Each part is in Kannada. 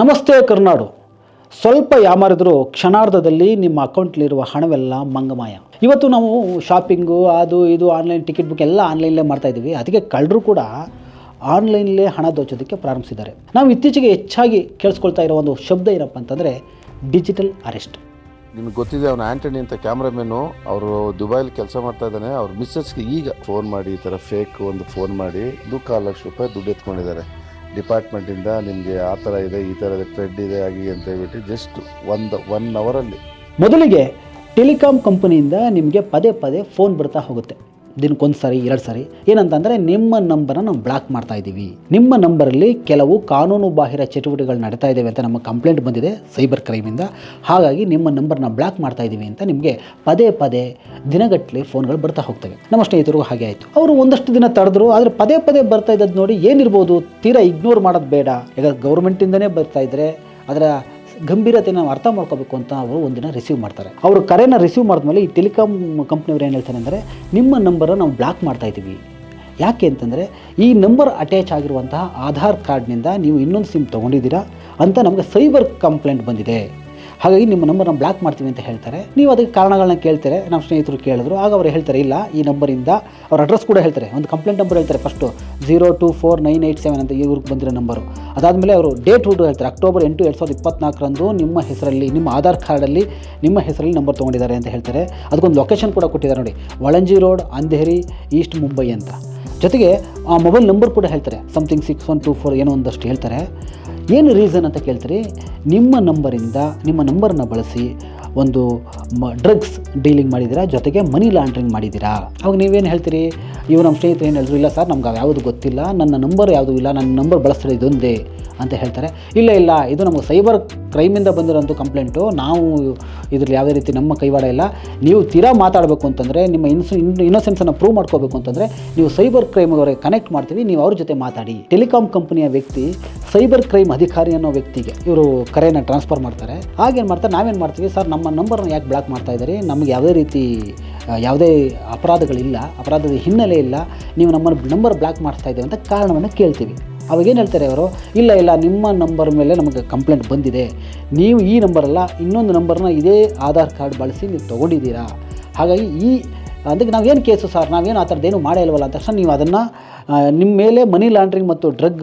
ನಮಸ್ತೆ ಕರ್ನಾಡು. ಸ್ವಲ್ಪ ಯಾಮಾರಿದ್ರು ಕ್ಷಣಾರ್ಧದಲ್ಲಿ ನಿಮ್ಮ ಅಕೌಂಟ್ಲಿರುವ ಹಣವೆಲ್ಲ ಮಂಗಮಾಯ. ಇವತ್ತು ನಾವು ಶಾಪಿಂಗು, ಅದು ಇದು, ಆನ್ಲೈನ್ ಟಿಕೆಟ್ ಬುಕ್ ಎಲ್ಲ ಆನ್ಲೈನಲ್ಲೇ ಮಾಡ್ತಾ ಇದ್ದೀವಿ. ಅದಕ್ಕೆ ಕಳ್ಳರು ಕೂಡ ಆನ್ಲೈನಲ್ಲೇ ಹಣ ದೋಚೋದಕ್ಕೆ ಪ್ರಾರಂಭಿಸಿದ್ದಾರೆ. ನಾವು ಇತ್ತೀಚೆಗೆ ಹೆಚ್ಚಾಗಿ ಕೇಳಿಸ್ಕೊಳ್ತಾ ಇರೋ ಒಂದು ಶಬ್ದ ಏನಪ್ಪ ಅಂತಂದರೆ ಡಿಜಿಟಲ್ ಅರೆಸ್ಟ್. ನಿಮ್ಗೆ ಗೊತ್ತಿದೆ, ಅವನು ಆಂಟನಿ ಅಂತ ಕ್ಯಾಮ್ರಾಮನ್ನು ಅವರು ದುಬೈಲಿ ಕೆಲಸ ಮಾಡ್ತಾ ಇದ್ದಾನೆ. ಅವ್ರ ಮಿಸ್ಸಸ್ಗೆ ಈಗ ಫೋನ್ ಮಾಡಿ, ಈ ಥರ ಫೇಕ್ ಒಂದು ಫೋನ್ ಮಾಡಿ ದುಃಖ ಲಕ್ಷ ರೂಪಾಯಿ ದುಡ್ಡು ಎತ್ಕೊಂಡಿದ್ದಾರೆ. ಡಿಪಾರ್ಟ್ಮೆಂಟಿಂದ ನಿಮಗೆ ಆ ಥರ ಇದೆ, ಈ ಥರ ಟ್ರೆಡ್ ಇದೆ ಆಗಿ ಅಂತ ಹೇಳ್ಬಿಟ್ಟು ಜಸ್ಟ್ ಒಂದು ಒನ್ ಅವರಲ್ಲಿ ಮೊದಲಿಗೆ ಟೆಲಿಕಾಂ ಕಂಪನಿಯಿಂದ ನಿಮಗೆ ಪದೇ ಪದೇ ಫೋನ್ ಬರ್ತಾ ಹೋಗುತ್ತೆ. ದಿನಕ್ಕೊಂದು ಸಾರಿ, ಎರಡು ಸಾರಿ. ಏನಂತಂದರೆ ನಿಮ್ಮ ನಂಬರನ್ನು ನಾವು ಬ್ಲಾಕ್ ಮಾಡ್ತಾ ಇದ್ದೀವಿ. ನಿಮ್ಮ ನಂಬರಲ್ಲಿ ಕೆಲವು ಕಾನೂನು ಬಾಹಿರ ಚಟುವಟಿಕೆಗಳು ನಡೀತಾ ಇದ್ದಾವೆ ಅಂತ ನಮ್ಮ ಕಂಪ್ಲೇಂಟ್ ಬಂದಿದೆ ಸೈಬರ್ ಕ್ರೈಮಿಂದ ಹಾಗಾಗಿ ನಿಮ್ಮ ನಂಬರ್ನ ಬ್ಲಾಕ್ ಮಾಡ್ತಾ ಇದ್ದೀವಿ ಅಂತ ನಿಮಗೆ ಪದೇ ಪದೇ ದಿನಗಟ್ಟಲೆ ಫೋನ್ಗಳು ಬರ್ತಾ ಹೋಗ್ತವೆ. ನಮ್ಮ ಸ್ನೇಹಿತರು ಹಾಗೆ ಆಯಿತು. ಅವರು ಒಂದಷ್ಟು ದಿನ ತಡೆದ್ರು, ಆದರೆ ಪದೇ ಪದೇ ಬರ್ತಾ ಇದ್ದದ್ದು ನೋಡಿ ಏನಿರ್ಬೋದು, ತೀರಾ ಇಗ್ನೋರ್ ಮಾಡೋದು ಬೇಡ. ಈಗ ಗೌರ್ಮೆಂಟಿಂದನೇ ಬರ್ತಾ ಇದ್ದರೆ ಅದರ ಗಂಭೀರತೆ ನಾವು ಅರ್ಥ ಮಾಡ್ಕೋಬೇಕು ಅಂತ ಅವರು ಒಂದಿನ ರಿಸೀವ್ ಮಾಡ್ತಾರೆ. ಅವರು ಕರೆನ ರಿಸೀವ್ ಮಾಡಿದ್ಮೇಲೆ ಈ ಟೆಲಿಕಾಮ್ ಕಂಪ್ನಿಯವ್ರು ಏನು ಹೇಳ್ತಾರೆ ಅಂದರೆ, ನಿಮ್ಮ ನಂಬರನ್ನು ನಾವು ಬ್ಲಾಕ್ ಮಾಡ್ತಾ ಇದ್ದೀವಿ. ಯಾಕೆ ಅಂತಂದರೆ, ಈ ನಂಬರ್ ಅಟ್ಯಾಚ್ ಆಗಿರುವಂತಹ ಆಧಾರ್ ಕಾರ್ಡ್ನಿಂದ ನೀವು ಇನ್ನೊಂದು ಸಿಮ್ ತೊಗೊಂಡಿದ್ದೀರಾ ಅಂತ ನಮಗೆ ಸೈಬರ್ ಕಂಪ್ಲೇಂಟ್ ಬಂದಿದೆ. ಹಾಗಾಗಿ ನಿಮ್ಮ ನಂಬರ್ನ ಬ್ಲಾಕ್ ಮಾಡ್ತೀವಿ ಅಂತ ಹೇಳ್ತಾರೆ. ನೀವು ಅದಕ್ಕೆ ಕಾರಣಗಳನ್ನ ಕೇಳ್ತಾರೆ, ನಮ್ಮ ಸ್ನೇಹಿತರು ಕೇಳಿದ್ರು, ಆಗ ಅವರು ಹೇಳ್ತಾರೆ, ಇಲ್ಲ, ಈ ನಂಬರಿಂದ ಅವ್ರ ಅಡ್ರೆಸ್ ಕೂಡ ಹೇಳ್ತಾರೆ. ಒಂದು ಕಂಪ್ಲೇಂಟ್ ನಂಬರ್ ಹೇಳ್ತಾರೆ first zero two four nine eight seven ಅಂತ ಇವ್ರಿಗೆ ಬಂದಿರೋ ನಂಬರು ಅದಾದಮೇಲೆ ಅವರು ಡೇಟ್ ಹುಟ್ಟು ಹೇಳ್ತಾರೆ. ಅಕ್ಟೋಬರ್ ಎಂಟು ಎರಡು ಸಾವಿರದ ಇಪ್ಪತ್ನಾಲ್ಕರಂದು ನಿಮ್ಮ ಹೆಸರಲ್ಲಿ, ನಿಮ್ಮ ಆಧಾರ್ ಕಾರ್ಡಲ್ಲಿ ನಿಮ್ಮ ಹೆಸರಲ್ಲಿ ನಂಬರ್ ತೊಗೊಂಡಿದ್ದಾರೆ ಅಂತ ಹೇಳ್ತಾರೆ. ಅದಕ್ಕೊಂದು ಲೊಕೇಶನ್ ಕೂಡ ಕೊಟ್ಟಿದ್ದಾರೆ ನೋಡಿ. ವಳಂಜಿ ರೋಡ್ ಅಂಧೇರಿ ಈಸ್ಟ್ ಮುಂಬೈ ಅಂತ. ಜೊತೆಗೆ ಆ ಮೊಬೈಲ್ ನಂಬರ್ ಕೂಡ ಹೇಳ್ತಾರೆ. Something six one two four ಏನೋ ಒಂದಷ್ಟು ಹೇಳ್ತಾರೆ. ಏನು ರೀಸನ್ ಅಂತ ಕೇಳ್ತೀರಿ? ನಿಮ್ಮ ನಂಬರಿಂದ ನಿಮ್ಮ ನಂಬರನ್ನು ಬಳಸಿ ಒಂದು ಮ ಡ್ರಗ್ಸ್ ಡೀಲಿಂಗ್ ಮಾಡಿದ್ದೀರಾ? ಜೊತೆಗೆ ಮನಿ ಲಾಂಡ್ರಿಂಗ್ ಮಾಡಿದ್ದೀರಾ? ಅವಾಗ ನೀವೇನು ಹೇಳ್ತೀರಿ? ಇವು ನಮ್ಮ ಸ್ನೇಹಿತರು ಏನು ಹೇಳಿದ್ರು, ಇಲ್ಲ ಸರ್, ನಮ್ಗೆ ಯಾವುದು ಗೊತ್ತಿಲ್ಲ, ನನ್ನ ನಂಬರ್ ಯಾವುದೂ ಇಲ್ಲ ನನ್ನ ನಂಬರ್ ಬಳಸ್ತಾರೆ ಇದೊಂದೇ ಅಂತ ಹೇಳ್ತಾರೆ. ಇಲ್ಲ ಇಲ್ಲ, ಇದು ನಮಗೆ ಸೈಬರ್ ಕ್ರೈಮಿಂದ ಬಂದಿರೋಂಥ ಕಂಪ್ಲೇಂಟು ನಾವು ಇದ್ರಲ್ಲಿ ಯಾವುದೇ ರೀತಿ ನಮ್ಮ ಕೈವಾಡ ಇಲ್ಲ. ನೀವು ತೀರಾ ಮಾತಾಡಬೇಕು ಅಂತಂದರೆ, ನಿಮ್ಮ ಇನ್ಸು ಇನ್ನೋಸೆನ್ಸನ್ನು ಪ್ರೂವ್ ಮಾಡ್ಕೋಬೇಕು ಅಂತಂದರೆ, ನೀವು ಸೈಬರ್ ಕ್ರೈಮ್ ಅವರಿಗೆ ಕನೆಕ್ಟ್ ಮಾಡ್ತೀವಿ, ನೀವು ಅವ್ರ ಜೊತೆ ಮಾತಾಡಿ. ಟೆಲಿಕಾಮ್ ಕಂಪನಿಯ ವ್ಯಕ್ತಿ ಸೈಬರ್ ಕ್ರೈಮ್ ಅಧಿಕಾರಿ ಅನ್ನೋ ವ್ಯಕ್ತಿಗೆ ಇವರು ಕರೆಯನ್ನು ಟ್ರಾನ್ಸ್ಫರ್ ಮಾಡ್ತಾರೆ. ಹಾಗೇನು ಮಾಡ್ತಾರೆ? ನಾವೇನು ಮಾಡ್ತೀವಿ? ಸರ್, ನಮ್ಮ ನಂಬರ್ನ ಯಾಕೆ ಬ್ಲಾಕ್ ಮಾಡ್ತಾ ಇದ್ದಾರೆ? ನಮಗೆ ಯಾವುದೇ ರೀತಿ ಯಾವುದೇ ಅಪರಾಧಗಳಿಲ್ಲ. ಅಪರಾಧದ ಹಿನ್ನೆಲೆ ಇಲ್ಲ. ನೀವು ನಮ್ಮ ನಂಬರ್ ಬ್ಲಾಕ್ ಮಾಡ್ತಾ ಇದ್ದೀವಿ ಅಂತ ಕಾರಣವನ್ನು ಕೇಳ್ತೀವಿ. ಅವಾಗ ಏನು ಹೇಳ್ತಾರೆ ಅವರು? ಇಲ್ಲ ಇಲ್ಲ, ನಿಮ್ಮ ನಂಬರ್ ಮೇಲೆ ನಮಗೆ ಕಂಪ್ಲೇಂಟ್ ಬಂದಿದೆ. ನೀವು ಈ ನಂಬರಲ್ಲ ಇನ್ನೊಂದು ನಂಬರ್ನ ಇದೇ ಆಧಾರ್ ಕಾರ್ಡ್ ಬಳಸಿ ನೀವು ತೊಗೊಂಡಿದ್ದೀರಾ? ಹಾಗಾಗಿ ಈ, ಅದಕ್ಕೆ ನಾವೇನು ಕೇಸು ಸರ್? ನಾವೇನು ಆ ಥರದ್ದೇನು ಮಾಡೇ ಇಲ್ವಲ್ಲ? ತಕ್ಷಣ ನೀವು ಅದನ್ನು ನಿಮ್ಮ ಮೇಲೆ ಮನಿ ಲಾಂಡ್ರಿಂಗ್ ಮತ್ತು ಡ್ರಗ್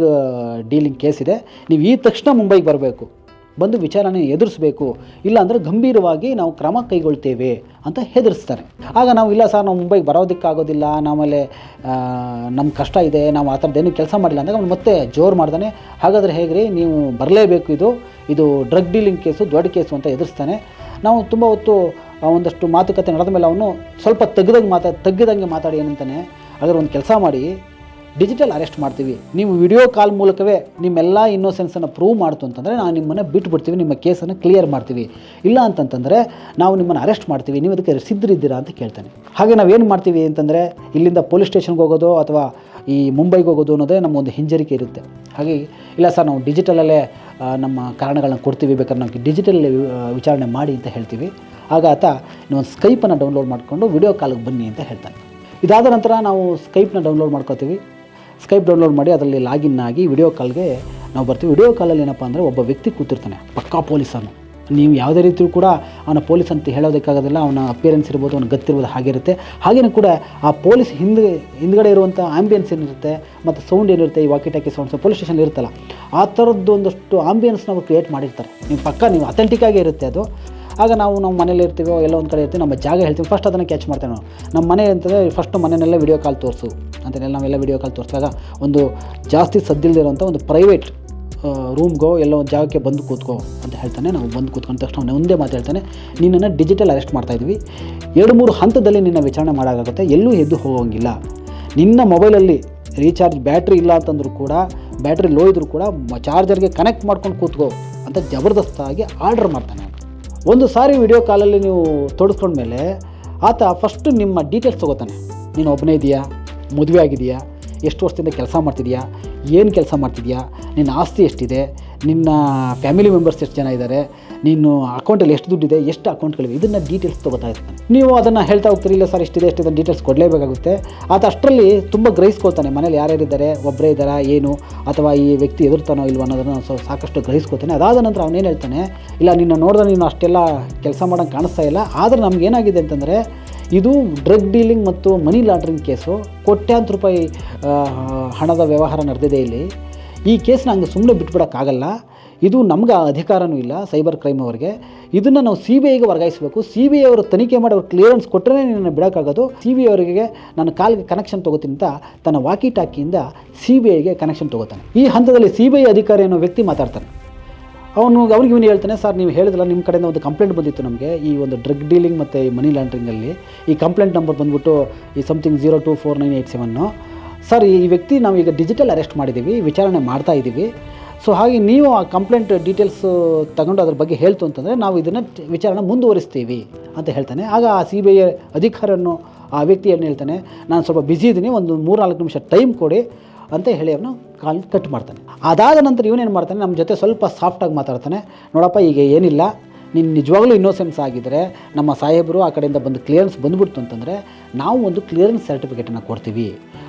ಡೀಲಿಂಗ್ ಕೇಸ್ ಇದೆ. ನೀವು ಈ ತಕ್ಷಣ ಮುಂಬೈಗೆ ಬರಬೇಕು. ಬಂದು ವಿಚಾರಣೆ ಎದುರಿಸಬೇಕು, ಇಲ್ಲಾಂದರೆ ಗಂಭೀರವಾಗಿ ನಾವು ಕ್ರಮ ಕೈಗೊಳ್ತೇವೆ ಅಂತ ಹೆದರಿಸ್ತಾರೆ. ಆಗ ನಾವು, ಇಲ್ಲ ಸರ್, ನಾವು ಮುಂಬೈಗೆ ಬರೋದಕ್ಕಾಗೋದಿಲ್ಲ ಆಮೇಲೆ ನಮ್ಮ ಕಷ್ಟ ಇದೆ, ನಾವು ಆ ಥರದ್ದೇನು ಕೆಲಸ ಮಾಡಿಲ್ಲ ಅಂದಾಗ ಅವ್ನು ಮತ್ತೆ ಜೋರು ಮಾಡ್ತಾನೆ ಹಾಗಾದರೆ ಹೇಗೆ ರೀ ನೀವು ಬರಲೇಬೇಕು ಇದು ಇದು ಡ್ರಗ್ ಡೀಲಿಂಗ್ ಕೇಸು, ದೊಡ್ಡ ಕೇಸು ಅಂತ ಎದುರಿಸ್ತಾನೆ. ನಾವು ತುಂಬ ಹೊತ್ತು ಒಂದಷ್ಟು ಮಾತುಕತೆ ನಡೆದ ಮೇಲೆ ಅವನು ಸ್ವಲ್ಪ ತೆಗ್ದಂಗೆ ಮಾತಾ, ತೆಗ್ದಂಗೆ ಮಾತಾಡಿ ಏನಂತಾನೆ ಅದರ ಒಂದು ಕೆಲಸ ಮಾಡಿ ಡಿಜಿಟಲ್ ಅರೆಸ್ಟ್ ಮಾಡ್ತೀವಿ. ನೀವು ವಿಡಿಯೋ ಕಾಲ್ ಮೂಲಕವೇ ನಿಮ್ಮೆಲ್ಲ ಇನ್ನೋಸೆನ್ಸನ್ನು ಪ್ರೂವ್ ಮಾಡ್ತು ಅಂತಂದರೆ ನಾವು ನಿಮ್ಮನ್ನು ಬಿಟ್ಬಿಡ್ತೀವಿ, ನಿಮ್ಮ ಕೇಸನ್ನು ಕ್ಲಿಯರ್ ಮಾಡ್ತೀವಿ. ಇಲ್ಲ ಅಂತಂತಂದರೆ ನಾವು ನಿಮ್ಮನ್ನು ಅರೆಸ್ಟ್ ಮಾಡ್ತೀವಿ, ನೀವು ಅದಕ್ಕೆ ಸಿದ್ಧರಿದ್ದೀರಾ ಅಂತ ಕೇಳ್ತಾನೆ. ಹಾಗೆ ನಾವೇನು ಮಾಡ್ತೀವಿ ಅಂತಂದರೆ ಇಲ್ಲಿಂದ ಪೊಲೀಸ್ ಸ್ಟೇಷನ್ಗೆ ಹೋಗೋದು ಅಥವಾ ಈ ಮುಂಬೈಗೆ ಹೋಗೋದು ಅನ್ನೋದೇ ಒಂದು ಹಿಂಜರಿಕೆ ಇರುತ್ತೆ. ಹಾಗೆ ಇಲ್ಲ ಸರ್, ನಾವು ಡಿಜಿಟಲಲ್ಲೇ ನಮ್ಮ ಕಾರಣಗಳನ್ನ ಕೊಡ್ತೀವಿ, ಬೇಕಾದ್ರೆ ನಮಗೆ ಡಿಜಿಟಲ್ ವಿಚಾರಣೆ ಮಾಡಿ ಅಂತ ಹೇಳ್ತೀವಿ. ಆಗ ಆತ ನೀವು ಸ್ಕೈಪನ್ನು ಡೌನ್ಲೋಡ್ ಮಾಡಿಕೊಂಡು ವಿಡಿಯೋ ಕಾಲಿಗೆ ಬನ್ನಿ ಅಂತ ಹೇಳ್ತಾನೆ. ಇದಾದ ನಂತರ ನಾವು ಸ್ಕೈಪ್ನ ಡೌನ್ಲೋಡ್ ಮಾಡ್ಕೋತೀವಿ. ಸ್ಕೈಪ್ ಡೌನ್ಲೋಡ್ ಮಾಡಿ ಅದರಲ್ಲಿ ಲಾಗಿನ್ ಆಗಿ ವಿಡಿಯೋ ಕಾಲ್ಗೆ ನಾವು ಬರ್ತೀವಿ. ವಿಡಿಯೋ ಕಾಲಲ್ಲಿ ಏನಪ್ಪ ಅಂದರೆ ಒಬ್ಬ ವ್ಯಕ್ತಿ ಕೂತಿರ್ತಾನೆ, ಪಕ್ಕಾ ಪೊಲೀಸನು. ನೀವು ಯಾವುದೇ ರೀತಿಯೂ ಕೂಡ ಅವನ ಪೊಲೀಸ್ ಅಂತ ಹೇಳೋದಕ್ಕಾಗೋದಿಲ್ಲ, ಅವನ ಅಪಿಯರೆನ್ಸ್ ಇರ್ಬೋದು, ಅವನ ಗೊತ್ತಿರ್ಬೋದು ಹಾಗಿರುತ್ತೆ ಹಾಗೇನೂ ಕೂಡ ಆ ಪೊಲೀಸ್ ಹಿಂದೆ ಹಿಂದ್ಗಡೆ ಇರುವಂಥ ಆಂಬಿಯನ್ಸ್ ಏನಿರುತ್ತೆ ಮತ್ತು ಸೌಂಡ್ ಏನಿರುತ್ತೆ, ಈ walkie talkie sounds police station ಇರುತ್ತಲ್ಲ, ಆ ಥರದ್ದು ಒಂದಷ್ಟು ಆಂಬಿಯನ್ಸ್ ನಾವು ಕ್ರಿಯೇಟ್ ಮಾಡಿರ್ತಾರೆ. ನೀವು ಪಕ್ಕ, ನೀವು ಅಥೆಂಟಿಕ್ ಆಗೇ ಇರುತ್ತೆ ಅದು. ಆಗ ನಾವು ನಮ್ಮ ಮನೇಲಿ ಇರ್ತೀವೋ, ಎಲ್ಲೋ ಒಂದು ಕಡೆ ಇರ್ತೀವಿ, ನಮ್ಮ ಜಾಗ ಹೇಳ್ತೀವಿ ಫಸ್ಟ್ ಅದನ್ನು ಕ್ಯಾಚ್ ಮಾಡ್ತೇವೆ ನಾವು. ನಮ್ಮ ಮನೆ ಅಂತಂದರೆ ಫಸ್ಟ್ ಮನೆಯಲ್ಲೇ ವಿಡಿಯೋ ಕಾಲ್ ತೋರಿಸು. ಅಂತೇಳಿ ನಾವೆಲ್ಲ ವಿಡಿಯೋ ಕಾಲ್ ತೋರಿಸಿದಾಗ ಒಂದು ಜಾಸ್ತಿ ಸದ್ದಿಲ್ದಿರೋಂಥ ಒಂದು ಪ್ರೈವೇಟ್ ರೂಮ್ಗೋ ಎಲ್ಲೋ ಒಂದು ಜಾಗಕ್ಕೆ ಬಂದು ಕೂತ್ಕೋ ಅಂತ ಹೇಳ್ತಾನೆ. ನಾವು ಬಂದು ಕೂತ್ಕೊಂಡ ತಕ್ಷಣ ಅವನು ಒಂದೇ ಮಾತು ಹೇಳ್ತಾನೆ, ನಿನ್ನನ್ನು ಡಿಜಿಟಲ್ ಅರೆಸ್ಟ್ ಮಾಡ್ತಾ ಇದ್ವಿ ಎರಡು ಮೂರು ಹಂತದಲ್ಲಿ ನಿನ್ನ ವಿಚಾರಣೆ ಮಾಡೋಕ್ಕಾಗುತ್ತೆ. ಎಲ್ಲೂ ಎದ್ದು ಹೋಗೋಂಗಿಲ್ಲ. ನಿನ್ನ ಮೊಬೈಲಲ್ಲಿ ರೀಚಾರ್ಜ್ ಬ್ಯಾಟ್ರಿ ಇಲ್ಲ ಅಂತಂದರೂ ಕೂಡ ಬ್ಯಾಟ್ರಿ ಲೋ ಇದ್ರೂ ಕೂಡ ಚಾರ್ಜರ್ಗೆ ಕನೆಕ್ಟ್ ಮಾಡ್ಕೊಂಡು ಕೂತ್ಕೋ ಅಂತ ಜಬರ್ದಸ್ತಾಗಿ ಆರ್ಡರ್ ಮಾಡ್ತಾನೆ ಒಂದು ಸಾರಿ ವಿಡಿಯೋ ಕಾಲಲ್ಲಿ ನೀವು ತೊಡಸ್ಕೊಂಡ್ಮೇಲೆ ಆತ ಫಸ್ಟು ನಿಮ್ಮ ಡೀಟೇಲ್ಸ್ ತೊಗೋತಾನೆ. ನೀನು ಒಬ್ಬನೇ ಇದೆಯಾ? ಮದುವೆ ಆಗಿದೆಯಾ? ಎಷ್ಟು ವರ್ಷದಿಂದ ಕೆಲಸ ಮಾಡ್ತಿದೆಯಾ? ಏನು ಕೆಲಸ ಮಾಡ್ತಿದೆಯಾ? ನಿನ್ನ ಆಸ್ತಿ ಎಷ್ಟಿದೆ? ನಿನ್ನ ಫ್ಯಾಮಿಲಿ ಮೆಂಬರ್ಸ್ ಎಷ್ಟು ಜನ ಇದ್ದಾರೆ ನೀನು ಅಕೌಂಟಲ್ಲಿ ಎಷ್ಟು ದುಡ್ಡಿದೆ? ಎಷ್ಟು ಅಕೌಂಟ್ಗಳಿವೆ ಇದನ್ನು ಡೀಟೇಲ್ಸ್ ತೊಗೋತಾ ಇರ್ತಾನೆ. ನೀವು ಅದನ್ನು ಹೇಳ್ತಾ ಹೋಗ್ತೀರಿ, ಇಲ್ಲ ಸರ್, ಇಷ್ಟಿದೆ ಎಷ್ಟಿದೆ ಡೀಟೇಲ್ಸ್ ಕೊಡಲೇಬೇಕಾಗುತ್ತೆ. ಆತ ಅಷ್ಟರಲ್ಲಿ ತುಂಬ ಗ್ರಹಿಸ್ಕೊಳ್ತಾನೆ. ಮನೇಲಿ ಯಾರ್ಯಾರಿದ್ದಾರೆ? ಒಬ್ಬರೇ ಇದ್ದಾರಾ? ಏನು? ಅಥವಾ ಈ ವ್ಯಕ್ತಿ ಎದುರ್ತಾನೋ ಇಲ್ವೋ ಅನ್ನೋದನ್ನು ಸಾಕಷ್ಟು ಗ್ರಹಿಸ್ಕೊತಾನೆ ಅದಾದ ನಂತರ ಅವನೇನು ಹೇಳ್ತಾನೆ, ಇಲ್ಲ, ನಿನ್ನ ನೋಡಿದ್ರೆ ನೀನು ಅಷ್ಟೆಲ್ಲ ಕೆಲಸ ಮಾಡೋಂಗೆ ಕಾಣಿಸ್ತಾ ಇಲ್ಲ. ಆದರೆ ನಮಗೇನಾಗಿದೆ ಅಂತಂದರೆ ಇದು ಡ್ರಗ್ ಡೀಲಿಂಗ್ ಮತ್ತು ಮನಿ ಲಾಂಡ್ರಿಂಗ್ ಕೇಸು. ಕೋಟ್ಯಾಂತರ ರೂಪಾಯಿ ಹಣದ ವ್ಯವಹಾರ ನಡೆದಿದೆ ಇಲ್ಲಿ. ಈ ಕೇಸ್ನ ಹಂಗೆ ಸುಮ್ಮನೆ ಬಿಟ್ಬಿಡೋಕ್ಕಾಗಲ್ಲ. ಇದು ನಮ್ಗೆ ಅಧಿಕಾರನೂ ಇಲ್ಲ ಸೈಬರ್ ಕ್ರೈಮ್ ಅವರಿಗೆ. ಇದನ್ನು ನಾವು ಸಿ ಬಿ ಐಗೆ ವರ್ಗಾಯಿಸಬೇಕು. ಸಿ ಬಿ ಐ ಅವರು ತನಿಖೆ ಮಾಡಿ ಅವ್ರು ಕ್ಲಿಯರೆನ್ಸ್ ಕೊಟ್ಟರೆ ನಿನ್ನ ಬಿಡೋಕ್ಕಾಗೋದು. ಸಿ ಬಿ ಅವರಿಗೆ ನನ್ನ ಕಾಲಿಗೆ ಕನೆಕ್ಷನ್ ತಗೋತೀನಿ ಅಂತ ತನ್ನ ವಾಕಿ ಟಾಕಿಯಿಂದ ಸಿ ಬಿ ಐಗೆ ಕನೆಕ್ಷನ್ ತೊಗೋತಾನೆ. ಈ ಹಂತದಲ್ಲಿ ಸಿ ಬಿ ಐ ಅಧಿಕಾರಿ ಅನ್ನೋ ವ್ಯಕ್ತಿ ಮಾತಾಡ್ತಾನೆ. ಅವನು ಅವ್ರಿಗೆ ಇವನು ಹೇಳ್ತಾನೆ, ಸರ್, ನೀವು ಹೇಳಿದ್ರಲ್ಲ, ನಿಮ್ಮ ಕಡೆಯಿಂದ ಒಂದು ಕಂಪ್ಲೇಂಟ್ ಬಂದಿತ್ತು ನಮಗೆ, ಈ ಒಂದು ಡ್ರಗ್ ಡೀಲಿಂಗ್ ಮತ್ತು ಈ ಮನಿ ಲ್ಯಾಂಡ್ರಿಂಗಲ್ಲಿ ಈ ಕಂಪ್ಲೇಂಟ್ ನಂಬರ್ ಬಂದ್ಬಿಟ್ಟು ಈ something zero two four nine eight seven sir, ಈ ವ್ಯಕ್ತಿ ನಾವು ಈಗ ಡಿಜಿಟಲ್ ಅರೆಸ್ಟ್ ಮಾಡಿದ್ದೀವಿ, ವಿಚಾರಣೆ ಮಾಡ್ತಾ ಇದ್ದೀವಿ. ಸೊ ಹಾಗೆ ನೀವು ಆ ಕಂಪ್ಲೇಂಟ್ ಡೀಟೇಲ್ಸು ತಗೊಂಡು ಅದ್ರ ಬಗ್ಗೆ ಹೇಳ್ತು ಅಂತಂದರೆ, ನಾವು ಇದನ್ನು ವಿಚಾರಣೆ ಮುಂದುವರಿಸ್ತೀವಿ ಅಂತ ಹೇಳ್ತಾನೆ. ಆಗ ಆ ಸಿ ಬಿ ಐ ಅಧಿಕಾರನ್ನು ಆ ವ್ಯಕ್ತಿ ಏನು ಹೇಳ್ತಾನೆ, ನಾನು ಸ್ವಲ್ಪ ಬ್ಯುಸಿ ಇದ್ದೀನಿ ಒಂದು ಮೂರು ನಾಲ್ಕು ನಿಮಿಷ ಟೈಮ್ ಕೊಡಿ. ಅಂತ ಹೇಳಿ ಅವನು ಕಾಲ್ ಕಟ್ ಮಾಡ್ತಾನೆ. ಅದಾದ ನಂತರ ಇವನೇನು ಮಾಡ್ತಾನೆ ನಮ್ಮ ಜೊತೆ ಸ್ವಲ್ಪ ಸಾಫ್ಟಾಗಿ ಮಾತಾಡ್ತಾನೆ. ನೋಡಪ್ಪ, ಈಗ ಏನಿಲ್ಲ. ನೀನು ನಿಜವಾಗ್ಲೂ ಇನ್ನೋಸೆನ್ಸ್ ಆಗಿದ್ದರೆ ನಮ್ಮ ಸಾಹೇಬರು ಆ ಕಡೆಯಿಂದ ಬಂದು ಕ್ಲಿಯರೆನ್ಸ್ ಬಂದುಬಿಡ್ತು ಅಂತಂದರೆ, ನಾವು ಒಂದು ಕ್ಲಿಯರೆನ್ಸ್ ಸರ್ಟಿಫಿಕೇಟನ್ನು ಕೊಡ್ತೀವಿ.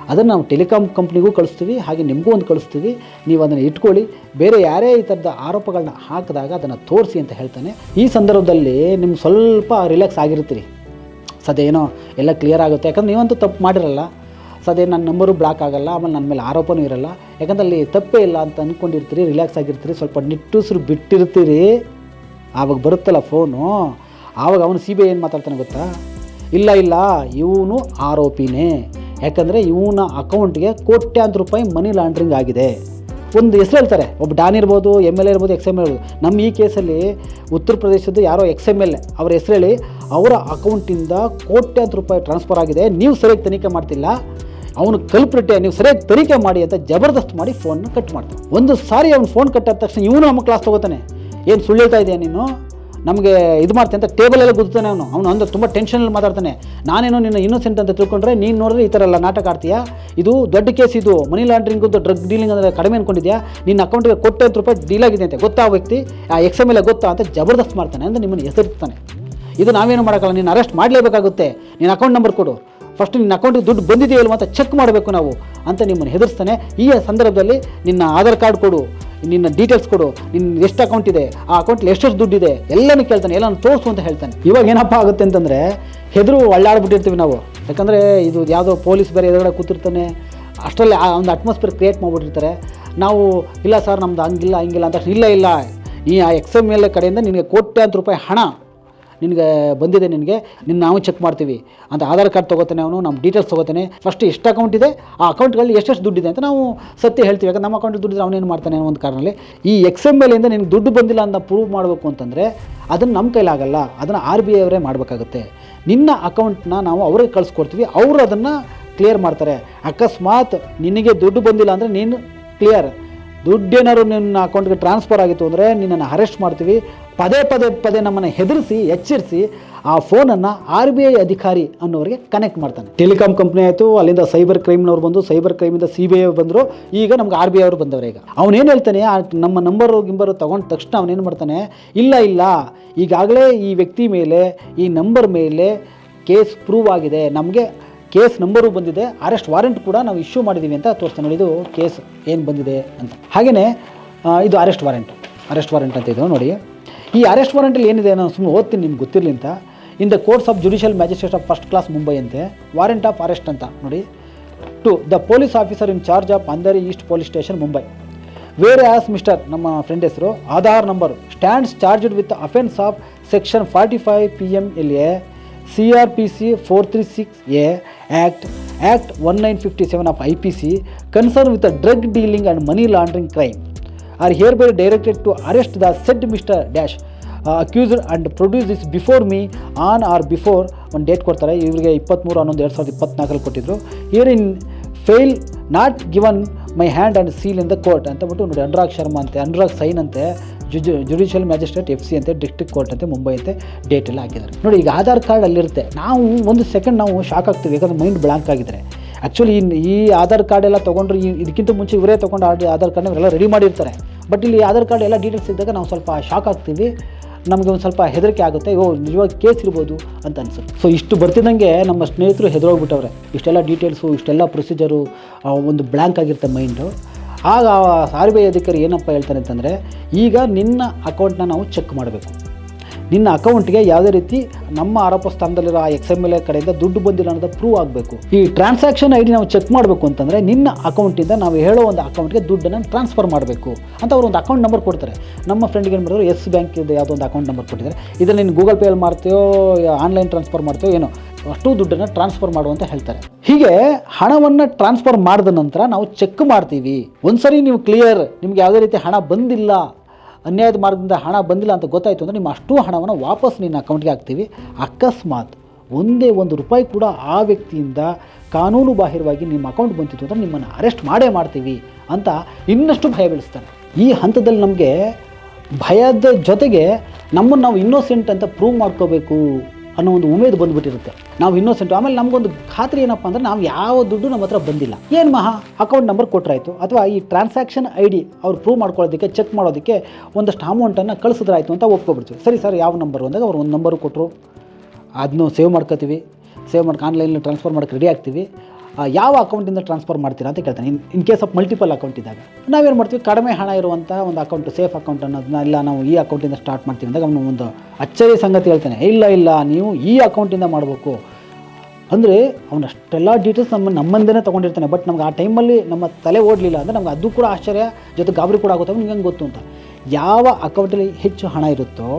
ಅದನ್ನು ನಾವು ಟೆಲಿಕಾಮ್ ಕಂಪ್ನಿಗೂ ಕಳಿಸ್ತೀವಿ, ಹಾಗೆ ನಿಮಗೂ ಒಂದು ಕಳಿಸ್ತೀವಿ. ನೀವು ಅದನ್ನು ಇಟ್ಕೊಳ್ಳಿ. ಬೇರೆ ಯಾರೇ ಈ ಥರದ ಆರೋಪಗಳನ್ನ ಹಾಕಿದಾಗ ಅದನ್ನು ತೋರಿಸಿ ಅಂತ ಹೇಳ್ತಾನೆ. ಈ ಸಂದರ್ಭದಲ್ಲಿ ನಿಮ್ಗೆ ಸ್ವಲ್ಪ ರಿಲ್ಯಾಕ್ಸ್ ಆಗಿರ್ತೀರಿ. ಸದ್ಯ ಏನೋ ಎಲ್ಲ ಕ್ಲಿಯರ್ ಆಗುತ್ತೆ. ಯಾಕಂದ್ರೆ ನೀವಂತೂ ತಪ್ಪು ಮಾಡಿರಲ್ಲ. ಸದ್ಯ ನನ್ನ ನಂಬರು ಬ್ಲಾಕ್ ಆಗಲ್ಲ, ಆಮೇಲೆ ನನ್ನ ಮೇಲೆ ಆರೋಪನೂ ಇರಲ್ಲ. ಯಾಕಂದ್ರೆ ಅಲ್ಲಿ ತಪ್ಪೇ ಇಲ್ಲ ಅಂತ ಅಂದ್ಕೊಂಡಿರ್ತೀರಿ ರಿಲ್ಯಾಕ್ಸ್ ಆಗಿರ್ತೀರಿ, ಸ್ವಲ್ಪ ನಿಟ್ಟುಸಿರು ಬಿಟ್ಟಿರ್ತೀರಿ. ಆವಾಗ ಬರುತ್ತಲ್ಲ ಫೋನು ಆವಾಗ ಅವನು ಸಿ ಬಿ ಐ ಏನು ಮಾತಾಡ್ತಾನೆ ಗೊತ್ತಾ? ಇಲ್ಲ ಇಲ್ಲ, ಇವನು ಆರೋಪಿನೇ. ಯಾಕಂದರೆ ಇವನ ಅಕೌಂಟ್ಗೆ ಕೋಟ್ಯಾಂತರ ರೂಪಾಯಿ ಮನಿ ಲಾಂಡ್ರಿಂಗ್ ಆಗಿದೆ. ಒಂದು ಹೆಸರು ಹೇಳ್ತಾರೆ, ಒಬ್ಬ ಡಾನ್ ಇರ್ಬೋದು ಎಂ ಎಲ್ ಎ ಇರ್ಬೋದು ಎಕ್ಸ್ ಎಂ ಎಲ್ ಇರ್ಬೋದು. ನಮ್ಮ ಈ ಕೇಸಲ್ಲಿ ಉತ್ತರ ಪ್ರದೇಶದ್ದು ಯಾರೋ ಎಕ್ಸ್ ಎಂ ಎಲ್ ಎ ಅವ್ರ ಹೆಸರು ಹೇಳಿ, ಅವರ ಅಕೌಂಟಿಂದ ಕೋಟ್ಯಾಂತರ ರೂಪಾಯಿ ಟ್ರಾನ್ಸ್ಫರ್ ಆಗಿದೆ. ನೀವು ಸರಿಯಾಗಿ ತನಿಖೆ ಮಾಡ್ತಿಲ್ಲ. ಅವನು ಕಲ್ಪ್ರಿಟ್ಟೆ ನೀವು ಸರಿಯಾಗಿ ತನಿಖೆ ಮಾಡಿ ಅಂತ ಜಬರ್ದಸ್ತ್ ಮಾಡಿ ಫೋನ್ನ ಕಟ್ ಮಾಡ್ತಾನೆ. ಒಂದು ಸಾರಿ ಅವ್ನು ಫೋನ್ ಕಟ್ ಆದ ತಕ್ಷಣ ಇವನು ನಮ್ಮ ಕ್ಲಾಸ್ ತಗೋತಾನೆ. ಏನು ಸುಳ್ಳು ಇದೆಯಾ ನೀನು? ನಮಗೆ ಇದು ಮಾಡ್ತೆ ಅಂತ ಟೇಬಲೆಲ್ಲ ಗುದ್ದಾನೆ ಅವನು. ಅವನು ಅಂದ್ರೆ ತುಂಬ ಟೆನ್ಷನಲ್ಲಿ ಮಾತಾಡ್ತಾನೆ. ನಾನೇನು ನಿನ್ನ ಇನ್ನೋಸೆಂಟ್ ಅಂತ ತಿಳ್ಕೊಂಡ್ರೆ ನೀನು ನೋಡಿದ್ರೆ ಈ ಥರ ಎಲ್ಲ ನಾಟಕ ಆಡ್ತೀಯಾ? ಇದು ದೊಡ್ಡ ಕೇಸ್ ಇದು. ಮನಿ ಲಾಂಡ್ರಿಂಗು ಡ್ರಗ್ ಡೀಲಿಂಗ್ ಅಂದರೆ ಕಡಿಮೆ ಅಂದ್ಕೊಂಡಿದ್ಯಾ ನಿನ್ನ ಅಕೌಂಟಿಗೆ ಕೊಟ್ಟೆ ರೂಪಾಯಿ ಡೀಲ್ ಆಗಿದೆ ಅಂತೆ. ಗೊತ್ತಾ ವ್ಯಕ್ತಿ? ಆ ಎಕ್ಸ್ ಎಂ ಎಲ್ ಗೊತ್ತಾ ಅಂತ ಜಬರ್ದಸ್ತ್ ಮಾಡ್ತಾನೆ ಅಂದರೆ ನಿಮ್ಮನ್ನು ಹೆಸರಿರ್ತಾನೆ ಇದು ನಾವೇನು ಮಾಡೋಕ್ಕಲ್ಲ ನೀನು ಅರೆಸ್ಟ್ ಮಾಡಲೇಬೇಕಾಗುತ್ತೆ. ನಿನ್ನ ಅಕೌಂಟ್ ನಂಬರ್ ಕೊಡು. ಫಸ್ಟ್ ನಿನ್ನ ಅಕೌಂಟಿಗೆ ದುಡ್ಡು ಬಂದಿದೆಯೋ ಅಂತ ಚೆಕ್ ಮಾಡಬೇಕು ನಾವು ಅಂತ ನಿಮ್ಮನ್ನು ಹೆದರ್ಸ್ತಾನೆ. ಈ ಸಂದರ್ಭದಲ್ಲಿ ನಿನ್ನ ಆಧಾರ್ ಕಾರ್ಡ್ ಕೊಡು, ನಿನ್ನ ಡೀಟೇಲ್ಸ್ ಕೊಡು ನಿನ್ನ ಎಷ್ಟು ಅಕೌಂಟ್ ಇದೆ, ಆ ಅಕೌಂಟ್ಲಿ ಎಷ್ಟೆಷ್ಟು ದುಡ್ಡಿದೆ ಎಲ್ಲನೂ ಕೇಳ್ತಾನೆ, ಎಲ್ಲನೂ ತೋರಿಸು ಅಂತ ಹೇಳ್ತಾನೆ. ಇವಾಗ ಏನಪ್ಪ ಆಗುತ್ತೆ ಅಂತಂದರೆ, ಹೆದರು ಒಳ್ಳಾಡ್ಬಿಟ್ಟಿರ್ತೀವಿ ನಾವು. ಯಾಕಂದರೆ ಇದು ಯಾವುದೋ ಪೊಲೀಸ್ ಬೇರೆ ಎದುರುಗಡೆ ಕೂತಿರ್ತಾನೆ. ಅಷ್ಟರಲ್ಲಿ ಆ ಒಂದು ಅಟ್ಮಾಸ್ಫಿಯರ್ ಕ್ರಿಯೇಟ್ ಮಾಡಿಬಿಟ್ಟಿರ್ತಾರೆ. ನಾವು, ಇಲ್ಲ ಸರ್ ನಮ್ದು ಹಂಗಿಲ್ಲ ಹಂಗಿಲ್ಲ ಅಂತ ಇಲ್ಲ ಇಲ್ಲ. ಈ ಆ ಎಕ್ಸ್ ಎಂ ಎಲ್ ಕಡೆಯಿಂದ ನಿನಗೆ ಕೋಟ್ಯಾಂತರ ರೂಪಾಯಿ ಹಣ ನಿನಗೆ ಬಂದಿದೆ ನಿನಗೆ, ನಿನ್ನ ನಾವು ಚೆಕ್ ಮಾಡ್ತೀವಿ. ಅಂತ ಆಧಾರ್ ಕಾರ್ಡ್ ತೊಗೋತಾನೆ ಅವನು, ನಮ್ಮ ಡೀಟೇಲ್ಸ್ ತೊಗೋತಾನೆ. ಫಸ್ಟ್ ಎಷ್ಟು ಅಕೌಂಟ್ ಇದೆ, ಆ ಅಕೌಂಟ್ಗಳಲ್ಲಿ ಎಷ್ಟೆಷ್ಟು ದುಡ್ಡಿದೆ ಅಂತ ನಾವು ಸತ್ಯ ಹೇಳ್ತೀವಿ. ಯಾಕಂದ್ರೆ ನಮ್ಮ ಅಕೌಂಟ್ ದುಡ್ಡಿದ್ರೆ ಅವನೇನು ಮಾಡ್ತಾನೆ ಒಂದು ಕಾರಣಲ್ಲಿ. ಈ ಎಕ್ಸ್ ಎಂ ಎಲ್ಲಿಂದ ನಿನಗೆ ದುಡ್ಡು ಬಂದಿಲ್ಲ ಅಂತ ಪ್ರೂವ್ ಮಾಡಬೇಕು ಅಂತಂದರೆ, ಅದನ್ನು ನಮ್ಮ ಕೈಲಾಗಲ್ಲ ಅದನ್ನು ಆರ್ ಬಿ ಐ ಅವರೇ ಮಾಡಬೇಕಾಗುತ್ತೆ. ನಿನ್ನ ಅಕೌಂಟ್ನ ನಾವು ಅವ್ರಿಗೆ ಕಳಿಸ್ಕೊಡ್ತೀವಿ. ಅವರು ಅದನ್ನು ಕ್ಲಿಯರ್ ಮಾಡ್ತಾರೆ. ಅಕಸ್ಮಾತ್ ನಿನಗೆ ದುಡ್ಡು ಬಂದಿಲ್ಲ ಅಂದರೆ ನೀನು ಕ್ಲಿಯರ್ ದುಡ್ಡೇನಾದ್ರು ನಿನ್ನ ಅಕೌಂಟ್ಗೆ ಟ್ರಾನ್ಸ್ಫರ್ ಆಗಿತ್ತು ಅಂದರೆ ನಿನ್ನನ್ನು ಅರೆಸ್ಟ್ ಮಾಡ್ತೀವಿ. ಪದೇ ಪದೇ ಪದೇ ನಮ್ಮನ್ನು ಹೆದರಿಸಿ, ಎಚ್ಚರಿಸಿ ಆ ಫೋನನ್ನು ಆರ್ ಬಿ ಐ ಅಧಿಕಾರಿ ಅನ್ನೋರಿಗೆ ಕನೆಕ್ಟ್ ಮಾಡ್ತಾನೆ. ಟೆಲಿಕಾಂ ಕಂಪ್ನಿ ಆಯಿತು, ಅಲ್ಲಿಂದ ಸೈಬರ್ ಕ್ರೈಮ್ನವ್ರು ಬಂದು ಸೈಬರ್ ಕ್ರೈಮಿಂದ ಸಿ ಬಿ ಐ ಬಂದರು, ಈಗ ನಮ್ಗೆ ಆರ್ ಬಿ ಐ ಅವರು ಬಂದವರು ಈಗ. ಅವನೇನು ಹೇಳ್ತಾನೆ, ಆ ನಮ್ಮ ನಂಬರು ಗಿಂಬರು ತೊಗೊಂಡ ತಕ್ಷಣ ಅವನೇನು ಮಾಡ್ತಾನೆ, ಇಲ್ಲ ಇಲ್ಲ, ಈಗಾಗಲೇ ಈ ವ್ಯಕ್ತಿ ಮೇಲೆ, ಈ ನಂಬರ್ ಮೇಲೆ ಕೇಸ್ ಪ್ರೂವ್ ಆಗಿದೆ, ನಮಗೆ ಕೇಸ್ ನಂಬರು ಬಂದಿದೆ ಅರೆಸ್ಟ್ ವಾರೆಂಟ್ ಕೂಡ ನಾವು ಇಶ್ಯೂ ಮಾಡಿದ್ದೀವಿ ಅಂತ ತೋರಿಸ್ತಾನೆ ಇದು ಕೇಸ್ ಏನು ಬಂದಿದೆ ಅಂತ. ಹಾಗೆಯೇ ಇದು ಅರೆಸ್ಟ್ ವಾರೆಂಟ್ ಅರೆಸ್ಟ್ ವಾರೆಂಟ್ ಅಂತ ಇದು ನೋಡಿ. ಈ ಅರೆಸ್ಟ್ ವಾರೆಂಟಲ್ಲಿ ಏನಿದೆ ನಾನು ಸುಮ್ಮನೆ ಓದ್ತೀನಿ, ನಿಮ್ಗೆ ಗೊತ್ತಿರಲಿ ಅಂತ. In the courts of judicial magistrate of first class Mumbai ಅಂತೆ ವಾರೆಂಟ್ ಆಫ್ ಅರೆಸ್ಟ್ ಅಂತ, ನೋಡಿ. To the police officer in charge of Andheri east police station Mumbai where as mister ನಮ್ಮ ಫ್ರೆಂಡ್ ಹೆಸರು Aadhaar number stands charged with offence of section forty five P M L A C R P C four three six A act act one nine fifty seven of I P C concern with drug dealing and money laundering crime are here by directed to arrest the said mister dash accused and produce is before me on or before ಒಂದು ಡೇಟ್ ಕೊಡ್ತಾರೆ. ಇವರಿಗೆ ಇಪ್ಪತ್ತ್ಮೂರು ಹನ್ನೊಂದು, ಎರಡು ಸಾವಿರದ ಇಪ್ಪತ್ನಾಲ್ಕರಲ್ಲಿ ಕೊಟ್ಟಿದ್ದರು here in fail not given my hand and seal in the court ಅಂತ ಬಿಟ್ಟು ನೋಡಿ, ಅನುರಾಗ್ ಶರ್ಮಾ ಅಂತೆ, ಅನುರಾಗ್ ಸೈನ್ ಅಂತೆ, ಜುಜು ಜುಡಿಷಿಯಲ್ ಮ್ಯಾಜಿಸ್ಟ್ರೇಟ್ ಎಫ್ ಸಿ ಅಂತೆ ಡಿಸ್ಟ್ರಿಕ್ಟ್ ಕೋರ್ಟ್ ಅಂತೆ, ಮುಂಬೈ ಅಂತೆ ಡೇಟ್ ಎಲ್ಲ ಹಾಕಿದ್ದಾರೆ. ನೋಡಿ, ಈಗ ಆಧಾರ್ ಕಾರ್ಡ್ ಅಲ್ಲಿರುತ್ತೆ. ನಾವು ಒಂದು ಸೆಕೆಂಡ್ ನಾವು ಶಾಕ್ ಆಗ್ತೀವಿ, ಯಾಕಂದ್ರೆ ಮೈಂಡ್ ಬ್ಲಾಂಕ್ ಆಗಿದ್ರೆ. ಆ್ಯಕ್ಚುಲಿ ಈ ಆಧಾರ್ ಕಾರ್ಡ್ ಎಲ್ಲ ತೊಗೊಂಡ್ರೆ ಈ ಇದಕ್ಕಿಂತ ಮುಂಚೆ ಇವರೇ ತೊಗೊಂಡು ಆಧಾರ್ ಕಾರ್ಡ್ ಇವರೆಲ್ಲ ರೆಡಿ ಮಾಡಿರ್ತಾರೆ. ಬಟ್ ಇಲ್ಲಿ ಆಧಾರ್ ಕಾರ್ಡ್ ಎಲ್ಲ ಡೀಟೇಲ್ಸ್ ಇದ್ದಾಗ ನಾವು ಸ್ವಲ್ಪ ಶಾಕ್ ಆಗ್ತೀವಿ. ನಮಗೆ ಒಂದು ಸ್ವಲ್ಪ ಹೆದರಿಕೆ ಆಗುತ್ತೆ. ಓ, ನಿಜವಾಗಿ ಕೇಸ್ ಇರ್ಬೋದು ಅಂತ ಅನ್ಸುತ್ತೆ. ಸೊ ಇಷ್ಟು ಬರ್ತಿದ್ದಂಗೆ ನಮ್ಮ ಸ್ನೇಹಿತರು ಹೆದರೋಗ್ಬಿಟ್ಟವ್ರೆ. ಇಷ್ಟೆಲ್ಲ ಡೀಟೇಲ್ಸು ಇಷ್ಟೆಲ್ಲ ಪ್ರೊಸೀಜರು ಒಂದು ಬ್ಲ್ಯಾಂಕ್ ಆಗಿರುತ್ತೆ ಮೈಂಡು ಆಗ ಆರ್ ಬಿ ಐ ಅಧಿಕಾರಿ ಏನಪ್ಪ ಹೇಳ್ತಾನೆ ಅಂತಂದರೆ, ಈಗ ನಿನ್ನ ಅಕೌಂಟ್ನ ನಾವು ಚೆಕ್ ಮಾಡಬೇಕು. ನಿನ್ನ ಅಕೌಂಟ್ಗೆ ಯಾವುದೇ ರೀತಿ ನಮ್ಮ ಆರೋಪ ಸ್ಥಾನದಲ್ಲಿರೋ ಆ ಎಕ್ಸ್ ಎಂ ಎಲ್ ಎ ಕಡೆಯಿಂದ ದುಡ್ಡು ಬಂದಿಲ್ಲ ಅನ್ನೋದು ಪ್ರೂವ್ ಆಗಬೇಕು. ಈ ಟ್ರಾನ್ಸಾಕ್ಷನ್ ಐ ಡಿ ನಾವು ಚೆಕ್ ಮಾಡಬೇಕು ಅಂತಂದರೆ ನಿನ್ನ ಅಕೌಂಟಿಂದ ನಾವು ಹೇಳೋ ಒಂದು ಅಕೌಂಟ್ಗೆ ದುಡ್ಡನ್ನು ಟ್ರಾನ್ಸ್ಫರ್ ಮಾಡಬೇಕು ಅಂತ ಅವರು ಒಂದು ಅಕೌಂಟ್ ನಂಬರ್ ಕೊಡ್ತಾರೆ. ನಮ್ಮ ಫ್ರೆಂಡ್ಗೆ ಏನು ಮಾಡಿದ್ರು ಎಸ್ ಬ್ಯಾಂಕ್ ಇದು ಯಾವುದೋ ಒಂದು ಅಕೌಂಟ್ ನಂಬರ್ ಕೊಟ್ಟಿದ್ದಾರೆ. ಇದನ್ನು ನೀನು ಗೂಗಲ್ ಪೇಯಲ್ಲಿ ಮಾಡ್ತೀಯೋ ಆನ್ಲೈನ್ ಟ್ರಾನ್ಸ್ಫರ್ ಮಾಡ್ತೀಯೋ ಏನೋ, ಅಷ್ಟು ದುಡ್ಡನ್ನು ಟ್ರಾನ್ಸ್ಫರ್ ಮಾಡುವಂತ ಹೇಳ್ತಾರೆ. ಹೀಗೆ ಹಣವನ್ನು ಟ್ರಾನ್ಸ್ಫರ್ ಮಾಡಿದ ನಂತರ ನಾವು ಚೆಕ್ ಮಾಡ್ತೀವಿ. ಒಂದ್ಸರಿ ನೀವು ಕ್ಲಿಯರ್ ನಿಮ್ಗೆ ಯಾವುದೇ ರೀತಿ ಹಣ ಬಂದಿಲ್ಲ ಅನ್ಯಾಯದ ಮಾರ್ಗದಿಂದ ಹಣ ಬಂದಿಲ್ಲ ಅಂತ ಗೊತ್ತಾಯಿತು ಅಂದರೆ ನಿಮ್ಮ ಅಷ್ಟು ಹಣವನ್ನು ವಾಪಸ್ ನಿನ್ನ ಅಕೌಂಟ್ಗೆ ಹಾಕ್ತೀವಿ. ಅಕಸ್ಮಾತ್ ಒಂದೇ ಒಂದು ರೂಪಾಯಿ ಕೂಡ ಆ ವ್ಯಕ್ತಿಯಿಂದ ಕಾನೂನು ಬಾಹಿರವಾಗಿ ನಿಮ್ಮ ಅಕೌಂಟ್ ಬಂತಿತ್ತು ಅಂದರೆ ನಿಮ್ಮನ್ನು ಅರೆಸ್ಟ್ ಮಾಡೇ ಮಾಡ್ತೀವಿ ಅಂತ ಇನ್ನಷ್ಟು ಭಯ ಬೆಳೆಸ್ತಾರೆ ಈ ಹಂತದಲ್ಲಿ ನಮಗೆ ಭಯದ ಜೊತೆಗೆ ನಮ್ಮನ್ನು ನಾವು ಇನ್ನೋಸೆಂಟ್ ಅಂತ ಪ್ರೂವ್ ಮಾಡ್ಕೋಬೇಕು ಅನ್ನೋ ಒಂದು ಉಮೇದು ಬಂದುಬಿಟ್ಟಿರುತ್ತೆ. ನಾವು ಇನ್ನೋಸೆಂಟ್ ಆಮೇಲೆ ನಮಗೊಂದು ಖಾತ್ರಿ ಏನಪ್ಪ ಅಂದರೆ ನಾವು ಯಾವ ದುಡ್ಡು ನಮ್ಮ ಹತ್ರ ಬಂದಿಲ್ಲ. ಏನು ಮಹಾ? ಅಕೌಂಟ್ ನಂಬರ್ ಕೊಟ್ಟರಾಯ್ತು ಅಥವಾ ಈ ಟ್ರಾನ್ಸಾಕ್ಷನ್ ಐ ಡಿ ಅವ್ರು ಪ್ರೂವ್ ಮಾಡ್ಕೊಳ್ಳೋದಕ್ಕೆ ಚೆಕ್ ಮಾಡೋದಕ್ಕೆ ಒಂದಷ್ಟು ಅಮೌಂಟನ್ನು ಕಳಿಸಿದ್ರಾಯ್ತು ಅಂತ ಒಪ್ಕೊಬಿಡ್ತೀವಿ. ಸರಿ ಸರ್, ಯಾವ ನಂಬರ್ ಅಂದಾಗ ಅವ್ರು ಒಂದು ನಂಬರು ಕೊಟ್ಟರು ಅದನ್ನು ಸೇವ್ ಮಾಡ್ಕೋತೀವಿ. ಸೇವ್ ಮಾಡ್ಕೊ ಆನ್ಲೈನಲ್ಲಿ ಟ್ರಾನ್ಸ್ಫರ್ ಮಾಡೋಕ್ಕೆ ರೆಡಿ ಆಗ್ತೀವಿ. ಯಾವ ಅಕೌಂಟಿಂದ ಟ್ರಾನ್ಸ್ಫರ್ ಮಾಡ್ತೀರಾ ಅಂತ ಕೇಳ್ತಾನೆ. In in case of multiple account ಇದ್ದಾಗ. ನಾವೇನು ಮಾಡ್ತೀವಿ? ಕಡಿಮೆ ಹಣ ಇರುವಂಥ ಒಂದು ಅಕೌಂಟ್ ಸೇಫ್ ಅಕೌಂಟ್ ಅನ್ನೋದನ್ನ ಇಲ್ಲ ನಾವು ಈ ಅಕೌಂಟಿಂದ ಸ್ಟಾರ್ಟ್ ಮಾಡ್ತೀವಿ ಅಂದಾಗ ಅವನು ಒಂದು ಅಚ್ಚರಿ ಸಂಗತಿ ಹೇಳ್ತಾನೆ. ಇಲ್ಲ ಇಲ್ಲ, ನೀವು ಈ ಅಕೌಂಟಿಂದ ಮಾಡಬೇಕು. ಅಂದರೆ ಅವನು ಅಷ್ಟೆಲ್ಲ ಡೀಟೇಲ್ಸ್ ನಮ್ಮ ನಮ್ಮಂದೇ ತೊಗೊಂಡಿರ್ತಾನೆ. ಬಟ್ ನಮ್ಗೆ ಆ ಟೈಮಲ್ಲಿ ನಮ್ಮ ತಲೆ ಓಡಲಿಲ್ಲ ಅಂದರೆ ನಮ್ಗೆ ಅದು ಕೂಡ ಆಶ್ಚರ್ಯ. ಜೊತೆ ಗಾಬರಿ ಕೂಡ ಆಗುತ್ತೆ. ನಿಮ್ಗೆ ಹೆಂಗೆ ಗೊತ್ತು ಅಂತ ಯಾವ ಅಕೌಂಟಲ್ಲಿ ಹೆಚ್ಚು ಹಣ ಇರುತ್ತೋ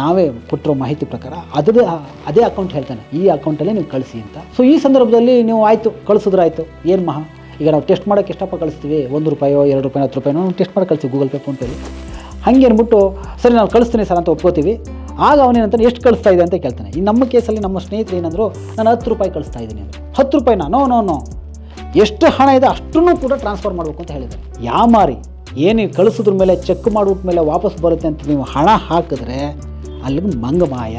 ನಾವೇ ಕೊಟ್ಟಿರೋ ಮಾಹಿತಿ ಪ್ರಕಾರ ಅದೇ ಅದೇ ಅಕೌಂಟ್ ಹೇಳ್ತಾನೆ. ಈ ಅಕೌಂಟಲ್ಲೇ ನೀವು ಕಳಿಸಿ ಅಂತ. ಸೊ ಈ ಸಂದರ್ಭದಲ್ಲಿ ನೀವು ಆಯಿತು ಕಳಿಸಿದ್ರೆ ಆಯಿತು ಏನು ಮಹಾ? ಈಗ ನಾವು ಟೆಸ್ಟ್ ಮಾಡೋಕ್ಕೆ ಎಷ್ಟಪ್ಪ ಕಳಿಸ್ತೀವಿ? ಒಂದು ರೂಪಾಯೋ, ಎರಡು ರೂಪಾಯಿ, ಹತ್ತು ರೂಪಾಯಿನೋ ಟೆಸ್ಟ್ ಮಾಡಿ ಕಳಿಸ್ತೀವಿ ಗೂಗಲ್ ಪೇ ಫೋನ್ಪೇಲಿ ಹಂಗೆ ಅಂದ್ಬಿಟ್ಟು, ಸರಿ ನಾವು ಕಳಿಸ್ತೀನಿ ಸರ್ ಅಂತ ಒಪ್ಕೋತೀವಿ. ಆಗ ಅವನೇನಂತಾನೆ ಎಷ್ಟು ಕಳಿಸ್ತಾ ಇದೆ ಅಂತ ಕೇಳ್ತಾನೆ. ಈ ನಮ್ಮ ಕೇಸಲ್ಲಿ ನಮ್ಮ ಸ್ನೇಹಿತರು ಏನಂದ್ರು, ನಾನು ಹತ್ತು ರೂಪಾಯಿ ಕಳಿಸ್ತಾ ಇದ್ದೀನಿ ಅಂತ ಹತ್ತು ರೂಪಾಯಿನ? ನೋ ನೋ ನೋ ಎಷ್ಟು ಹಣ ಇದೆ ಅಷ್ಟನ್ನು ಕೂಡ ಟ್ರಾನ್ಸ್ಫರ್ ಮಾಡಬೇಕು ಅಂತ ಹೇಳಿದ್ದಾರೆ. ಯಾಮಾರಿ ಏನು ಕಳಿಸಿದ್ರ ಮೇಲೆ ಚೆಕ್ ಮಾಡಿಬಿಟ್ಟ ಮೇಲೆ ವಾಪಸ್ ಬರುತ್ತೆ ಅಂತ ನೀವು ಹಣ ಹಾಕಿದ್ರೆ ಅಲ್ಲಿಗೆ ಮಂಗಮಾಯ,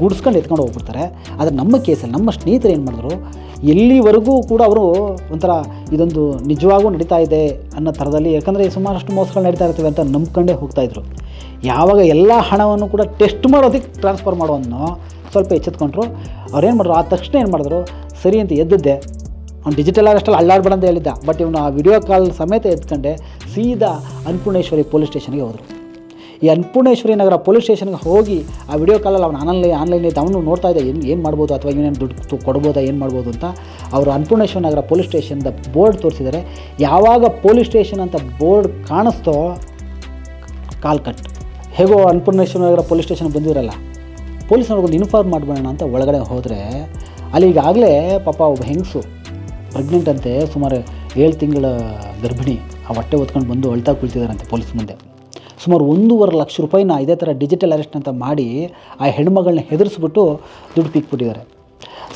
ಗುಡ್ಸ್ಕೊಂಡು ಎತ್ಕೊಂಡು ಹೋಗ್ಬಿಡ್ತಾರೆ. ಆದರೆ ನಮ್ಮ ಕೇಸಲ್ಲಿ ನಮ್ಮ ಸ್ನೇಹಿತರು ಏನು ಮಾಡಿದ್ರು, ಎಲ್ಲಿವರೆಗೂ ಕೂಡ ಅವರು ಒಂಥರ ಇದೊಂದು ನಿಜವಾಗೂ ನಡೀತಾ ಇದೆ ಅನ್ನೋ ಥರದಲ್ಲಿ, ಯಾಕಂದರೆ ಸುಮಾರಷ್ಟು ಮೋಸಗಳು ನಡೀತಾ ಇರ್ತವೆ ಅಂತ ನಂಬ್ಕೊಂಡೇ ಹೋಗ್ತಾಯಿದ್ರು ಯಾವಾಗ ಎಲ್ಲ ಹಣವನ್ನು ಕೂಡ ಟೆಸ್ಟ್ ಮಾಡೋದಕ್ಕೆ ಟ್ರಾನ್ಸ್ಫರ್ ಮಾಡೋವನ್ನು ಸ್ವಲ್ಪ ಎಚ್ಚೆತ್ಕೊಂಡ್ರು. ಏನು ಮಾಡಿದ್ರು ಆ ತಕ್ಷಣ ಏನು ಮಾಡಿದ್ರು, ಸರಿ ಅಂತ ಎದ್ದಿದ್ದೆ. ಅವ್ನು ಡಿಜಿಟಲ್ ಅರೆಸ್ಟಲ್ಲಿ ಅಲ್ಲಾಡ್ಬೇಡ ಅಂತ ಹೇಳಿದ್ದ ಬಟ್ ಇವನು ಆ ವಿಡಿಯೋ ಕಾಲ್ ಸಮೇತ ಎತ್ಕೊಂಡೆ, ಸೀದಾ ಅನ್ನಪೂರ್ಣೇಶ್ವರಿ ಪೊಲೀಸ್ ಸ್ಟೇಷನ್ಗೆ ಹೋದರು. ಈ ಅನ್ನಪೂರ್ಣೇಶ್ವರಿ ನಗರ ಪೊಲೀಸ್ ಸ್ಟೇಷನ್ಗೆ ಹೋಗಿ ಆ ವಿಡಿಯೋ ಕಾಲಲ್ಲಿ ಅವನು ಆನ್ಲೈನ್ ಆನ್ಲೈನ್ ಇದ್ದು ಅವನು ನೋಡ್ತಾ ಇದ್ದ, ಏನು ಏನು ಮಾಡ್ಬೋದು ಅಥವಾ ಇವನೇನು ದುಡ್ಡು ಕೊಡ್ಬೋದಾ, ಏನು ಮಾಡ್ಬೋದು ಅಂತ ಅವರು ಅನ್ನಪೂರ್ಣೇಶ್ವರಿ ನಗರ ಪೊಲೀಸ್ ಸ್ಟೇಷನ್ದ ಬೋರ್ಡ್ ತೋರಿಸಿದ್ದಾರೆ. ಯಾವಾಗ ಪೊಲೀಸ್ ಸ್ಟೇಷನ್ ಅಂತ ಬೋರ್ಡ್ ಕಾಣಿಸ್ತೋ ಕಾಲ್ ಕಟ್. ಹೇಗೋ ಅನ್ನಪೂರ್ಣೇಶ್ವರ ನಗರ ಪೊಲೀಸ್ ಸ್ಟೇಷನ್ ಬಂದಿರಲ್ಲ. ಪೊಲೀಸ್ನವ್ರಿಗೊಂದು ಇನ್ಫಾರ್ಮ್ ಮಾಡ್ಬೋಣ ಅಂತ ಒಳಗಡೆ ಹೋದರೆ ಅಲ್ಲಿ ಈಗಾಗಲೇ ಪಾಪ ಒಬ್ಬ ಹೆಂಗಸು ಪ್ರೆಗ್ನೆಂಟ್ ಅಂತೆ, ಸುಮಾರು ಏಳು ತಿಂಗಳ ಗರ್ಭಿಣಿ, ಆ ಹೊಟ್ಟೆ ಹೊತ್ಕೊಂಡು ಬಂದು ಅಳ್ತಾ ಕುಳಿತಿದ್ದಾರಂತೆ ಪೊಲೀಸ್ ಮುಂದೆ. ಸುಮಾರು ಒಂದೂವರೆ ಲಕ್ಷ ರೂಪಾಯಿನ ಇದೇ ಥರ ಡಿಜಿಟಲ್ ಅರೆಸ್ಟ್ ಅಂತ ಮಾಡಿ ಆ ಹೆಣ್ಮಗಳನ್ನ ಹೆದರಿಸ್ಬಿಟ್ಟು ದುಡ್ಡು ಪೀಕ್ಬಿಟ್ಟಿದ್ದಾರೆ.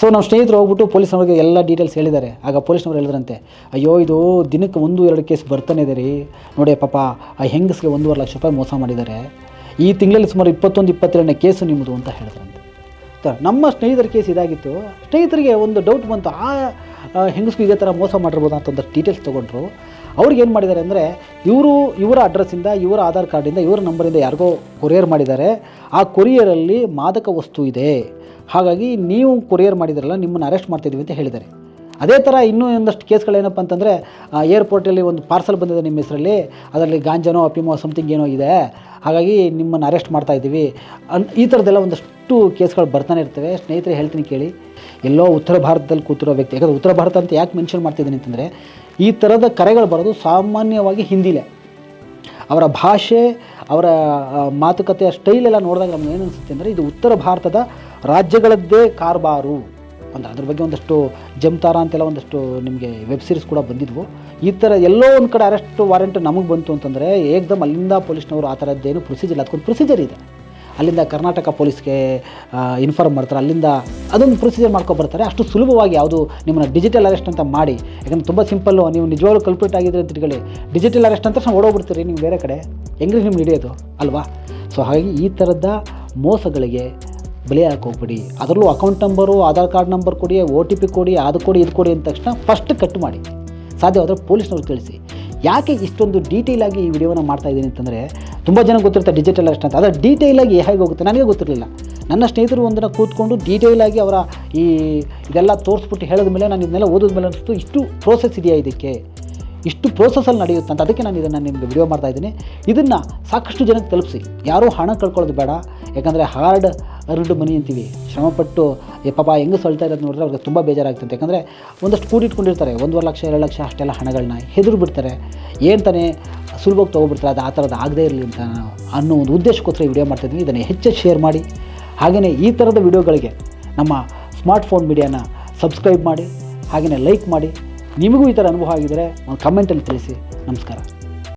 ಸೊ ನಮ್ಮ ಸ್ನೇಹಿತರು ಹೋಗ್ಬಿಟ್ಟು ಪೊಲೀಸ್ನವ್ರಿಗೆ ಎಲ್ಲ ಡೀಟೇಲ್ಸ್ ಹೇಳಿದ್ದಾರೆ. ಆಗ ಪೊಲೀಸ್ನವ್ರು ಹೇಳಿದ್ರಂತೆ, ಅಯ್ಯೋ, ಇದು ದಿನಕ್ಕೆ ಒಂದು, ಎರಡು ಕೇಸ್ ಬರ್ತಾನೆ ಇದೆ ರೀ. ನೋಡಿ ಪಾಪ, ಆ ಹೆಂಗಸ್ಗೆ ಒಂದೂವರೆ ಲಕ್ಷ ರೂಪಾಯಿ ಮೋಸ ಮಾಡಿದ್ದಾರೆ. ಈ ತಿಂಗಳಲ್ಲಿ ಸುಮಾರು ಇಪ್ಪತ್ತೊಂದು, ಇಪ್ಪತ್ತೆರಡನೇ ಕೇಸು ನಿಮ್ಮದು ಅಂತ ಹೇಳಿದ್ರಂತೆ. ನಮ್ಮ ಸ್ನೇಹಿತರ ಕೇಸ್ ಇದಾಗಿತ್ತು. ಸ್ನೇಹಿತರಿಗೆ ಒಂದು ಡೌಟ್ ಬಂತು, ಆ ಆ ಹೆಂಗಸ್ಗೂ ಇದೇ ಥರ ಮೋಸ ಮಾಡಿರ್ಬೋದು? ಅಂತ ಒಂದು ಡೀಟೇಲ್ಸ್ ತೊಗೊಂಡ್ರು. ಅವ್ರಿಗೆ ಏನು ಮಾಡಿದ್ದಾರೆ ಅಂದರೆ ಇವರು, ಇವರ ಅಡ್ರೆಸ್ಸಿಂದ ಇವರ ಆಧಾರ್ ಕಾರ್ಡಿಂದ ಇವರ ನಂಬರಿಂದ ಯಾರಿಗೋ ಕೊರಿಯರ್ ಮಾಡಿದ್ದಾರೆ. ಆ ಕೊರಿಯರಲ್ಲಿ ಮಾದಕ ವಸ್ತು ಇದೆ. ಹಾಗಾಗಿ ನೀವು ಕೊರಿಯರ್ ಮಾಡಿದ್ರಲ್ಲ, ನಿಮ್ಮನ್ನು ಅರೆಸ್ಟ್ ಮಾಡ್ತಿದ್ದೀವಿ ಅಂತ ಹೇಳಿದ್ದಾರೆ. ಅದೇ ಥರ ಇನ್ನೂ ಒಂದಷ್ಟು ಕೇಸ್ಗಳೇನಪ್ಪ ಅಂತಂದರೆ ಏರ್ಪೋರ್ಟಲ್ಲಿ ಒಂದು ಪಾರ್ಸಲ್ ಬಂದಿದೆ ನಿಮ್ಮ ಹೆಸರಲ್ಲಿ. ಅದರಲ್ಲಿ ಗಾಂಜನೋ, ಅಪಿಮೋ ಸಮಥಿಂಗ್ ಏನೋ ಇದೆ. ಹಾಗಾಗಿ ನಿಮ್ಮನ್ನು ಅರೆಸ್ಟ್ ಮಾಡ್ತಾ ಇದ್ದೀವಿ. ಅನ್, ಈ ಥರದ್ದೆಲ್ಲ ಒಂದಷ್ಟು ಕೇಸ್ಗಳು ಬರ್ತಾನೆ ಇರ್ತವೆ. ಸ್ನೇಹಿತರೆ, ಹೇಳ್ತೀನಿ ಕೇಳಿ. ಎಲ್ಲೋ ಉತ್ತರ ಭಾರತದಲ್ಲಿ ಕೂತಿರೋ ವ್ಯಕ್ತಿ, ಯಾಕಂದರೆ ಉತ್ತರ ಭಾರತ ಅಂತ ಯಾಕೆ ಮೆನ್ಷನ್ ಮಾಡ್ತಿದ್ದೀನಿ ಅಂತಂದರೆ ಈ ಥರದ ಕರೆಗಳು ಬರೋದು ಸಾಮಾನ್ಯವಾಗಿ ಹಿಂದಿಲೇ. ಅವರ ಭಾಷೆ, ಅವರ ಮಾತುಕತೆಯ ಸ್ಟೈಲ್ ಎಲ್ಲ ನೋಡಿದಾಗ ನಮ್ಗೆ ಏನು ಅನಿಸುತ್ತೆ ಅಂದರೆ ಇದು ಉತ್ತರ ಭಾರತದ ರಾಜ್ಯಗಳದ್ದೇ ಕಾರ್ಬಾರು. ಅಂದರೆ ಅದ್ರ ಬಗ್ಗೆ ಒಂದಷ್ಟು ಜಮ್ತಾರ ಅಂತೆಲ್ಲ ಒಂದಷ್ಟು ನಿಮಗೆ ವೆಬ್ ಸೀರೀಸ್ ಕೂಡ ಬಂದಿದ್ವು. ಈ ಥರ ಎಲ್ಲೋ ಒಂದು ಕಡೆ ಅರೆಸ್ಟ್ ವಾರೆಂಟ್ ನಮಗೆ ಬಂತು ಅಂತಂದರೆ ಏಕ್ದಮ್ ಅಲ್ಲಿಂದ ಪೊಲೀಸ್ನವರು ಆ ಥರದ್ದೇನು ಪ್ರೊಸೀಜರ್ ಅದಕ್ಕೊಂದು ಪ್ರೊಸೀಜರ್ ಇದೆ. ಅಲ್ಲಿಂದ ಕರ್ನಾಟಕ ಪೊಲೀಸ್ಗೆ ಇನ್ಫಾರ್ಮ್ ಮಾಡ್ತಾರೆ. ಅಲ್ಲಿಂದ ಅದೊಂದು ಪ್ರೊಸೀಜರ್ ಮಾಡ್ಕೊಬರ್ತಾರೆ ಅಷ್ಟು ಸುಲಭವಾಗಿ ಯಾವುದು ನಿಮ್ಮನ್ನು ಡಿಜಿಟಲ್ ಅರೆಸ್ಟ್ ಅಂತ ಮಾಡಿ, ಯಾಕಂದ್ರೆ ತುಂಬ ಸಿಂಪಲ್ಲು ನೀವು ನಿಜವಾಗ್ಲೂ ಕಲ್ಪಿಟ್ ಆಗಿದ್ರೆ ಅಂತ ಹೇಳಿ ಡಿಜಿಟಲ್ ಅರೆಸ್ಟ್ ಅಂತ ತಕ್ಷಣ ಓಡೋಗ್ಬಿಡ್ತೀರಿ ನೀವು ಬೇರೆ ಕಡೆ. ಹೆಂಗ್ರಿ ನಿಮ್ಗೆ ಹಿಡಿಯೋದು, ಅಲ್ವಾ? ಸೊ ಹಾಗಾಗಿ ಈ ಥರದ ಮೋಸಗಳಿಗೆ ಬಲಿ ಹೋಗ್ಬಿಡಿ. ಅದರಲ್ಲೂ account number Aadhaar card number ಕೊಡಿ ಒ ಟಿ ಪಿ ಕೊಡಿ, ಅದು ಕೊಡಿ, ಇದು ಕೊಡಿ ಅಂದ ತಕ್ಷಣ ಫಸ್ಟ್ ಕಟ್ ಮಾಡಿ. ಸಾಧ್ಯವಾದರೆ ಪೊಲೀಸ್ನವ್ರು ತಿಳಿಸಿ. ಯಾಕೆ ಇಷ್ಟೊಂದು ಡೀಟೇಲಾಗಿ ಈ ವಿಡಿಯೋನ ಮಾಡ್ತಾ ಇದ್ದೀನಿ ಅಂತಂದರೆ ತುಂಬ ಜನ ಗೊತ್ತಿರುತ್ತೆ ಡಿಜಿಟಲ್ ಅರೆಸ್ಟ್ ಅಂತ. ಅದರ ಡೀಟೇಲಾಗಿ ಹೇಗೆ ಹೋಗುತ್ತೆ ನನಗೆ ಗೊತ್ತಿರಲಿಲ್ಲ. ನನ್ನ ಸ್ನೇಹಿತರು ಒಂದಿನ ಕೂತ್ಕೊಂಡು ಡೀಟೇಲಾಗಿ ಅವರ ಈ ಇದೆಲ್ಲ ತೋರಿಸ್ಬಿಟ್ಟು ಹೇಳಿದ ಮೇಲೆ ನಾನು ಇದನ್ನೆಲ್ಲ ಓದಿದ ಮೇಲೆ ಅನಿಸ್ತು ಇಷ್ಟು ಪ್ರೋಸೆಸ್ ಇದೆಯಾ ಇದಕ್ಕೆ? ಇಷ್ಟು ಪ್ರೋಸೆಸಲ್ಲಿ ನಡೆಯುತ್ತೆ ಅಂತ. ಅದಕ್ಕೆ ನಾನು ಇದನ್ನು ನಿಮಗೆ ವಿಡಿಯೋ ಮಾಡ್ತಾ ಇದ್ದೀನಿ. ಇದನ್ನು ಸಾಕಷ್ಟು ಜನಕ್ಕೆ ತಲುಪಿಸಿ. ಯಾರೂ ಹಣ ಕಳ್ಕೊಳ್ಳೋದು ಬೇಡ. ಯಾಕಂದರೆ ಹಾರ್ಡ್ ಅರ್ಡ್ ಮನಿ ಅಂತೀವಿ. ಶ್ರಮಪಟ್ಟು ಪಾಪ ಹೆಂಗೆ ಸೊಳ್ತಾ ಇರೋದು ನೋಡಿದ್ರೆ ಅವ್ರಿಗೆ ತುಂಬ ಬೇಜಾರಾಗ್ತಂತೆ. ಯಾಕಂದರೆ ಒಂದಷ್ಟು ಕೂಡಿಟ್ಕೊಂಡಿರ್ತಾರೆ ಒಂದೂವರೆ ಲಕ್ಷ, ಎರಡು ಲಕ್ಷ ಅಷ್ಟೆಲ್ಲ ಹಣಗಳನ್ನ ಹೆದರು ಬಿಡ್ತಾರೆ ಏನು ತಾನೇ ಸುಲಭವಾಗಿ ತೊಗೊಬಿಡ್ತಾರೆ, ಅದು ಆ ಥರದ್ದು ಆಗದೇ ಇರಲಿ ಅಂತ ಅನ್ನೋ ಒಂದು ಉದ್ದೇಶಕ್ಕೋಸ್ಕರ ಈ ವಿಡಿಯೋ ಮಾಡ್ತಾಯಿದ್ದೀನಿ ಇದನ್ನು ಹೆಚ್ಚು ಶೇರ್ ಮಾಡಿ. ಹಾಗೆಯೇ ಈ ಥರದ ವಿಡಿಯೋಗಳಿಗೆ ನಮ್ಮ ಸ್ಮಾರ್ಟ್ಫೋನ್ ಮೀಡಿಯಾನ ಸಬ್ಸ್ಕ್ರೈಬ್ ಮಾಡಿ ಹಾಗೆಯೇ ಲೈಕ್ ಮಾಡಿ. ನಿಮಗೂ ಈ ಥರ ಅನುಭವ ಆಗಿದ್ದರೆ ಒಂದು ಕಮೆಂಟಲ್ಲಿ ತಿಳಿಸಿ. ನಮಸ್ಕಾರ.